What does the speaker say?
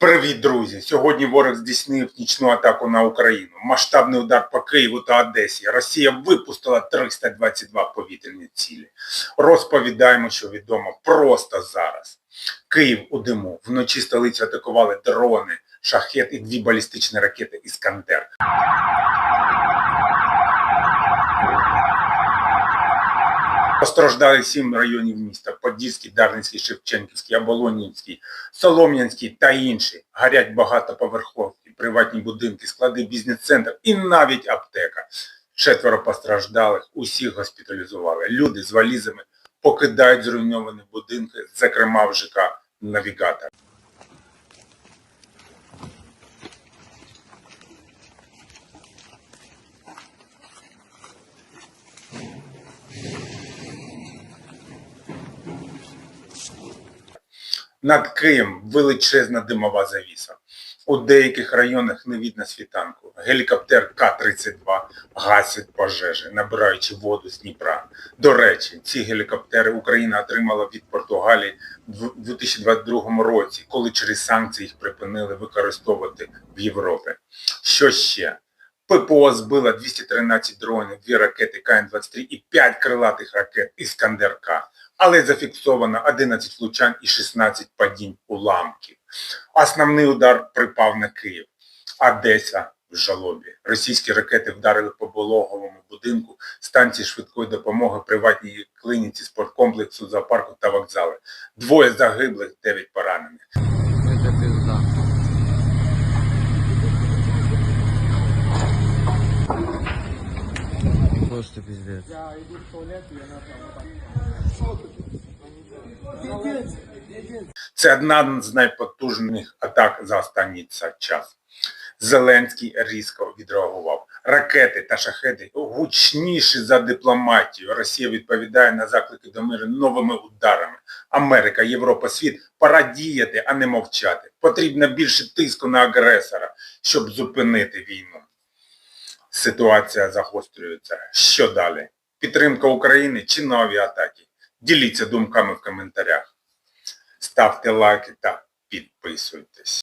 Привіт, друзі! Сьогодні ворог здійснив нічну атаку на Україну. Масштабний удар по Києву та Одесі. Росія випустила 322 повітряні цілі. Розповідаємо, що відомо просто зараз. Київ у диму. Вночі столицю атакували дрони, шахет і дві балістичні ракети Іскандер. Постраждали сім районів міста: Подільський, Дарницький, Шевченківський, Оболонівський, Солом'янський та інші. Гарять багатоповерховки, приватні будинки, склади, бізнес-центр і навіть аптека. Четверо постраждалих, усіх госпіталізували. Люди з валізами покидають зруйновані будинки, зокрема в ЖК Навігатор. Над Києм величезна димова завіса. У деяких районах не видно світанку. Гелікоптер К-32 гасить пожежі, набираючи воду з Дніпра. До речі, ці гелікоптери Україна отримала від Португалії в 2022 році, коли через санкції їх припинили використовувати в Європі. Що ще? ППО збила 213 дронів, дві ракети КН-23 і 5 крилатих ракет Іскандер-К. Але зафіксовано 11 влучань і 16 падінь уламків. Основний удар припав на Київ. Одеса в жалобі. Російські ракети вдарили по Бологовому будинку, станції швидкої допомоги, приватній клініці, спорткомплексу, зоопарку та вокзали. Двоє загиблих, дев'ять поранених. Це одна з найпотужніших атак за останній час. Зеленський різко відреагував. Ракети та шахеди гучніші за дипломатію. Росія відповідає на заклики до миру новими ударами. Америка, Європа, світ пора діяти, а не мовчати. Потрібно більше тиску на агресора, щоб зупинити війну. Ситуація загострюється. Що далі? Підтримка України чи нові атаки? Діліться думками в коментарях. Ставте лайки та підписуйтесь.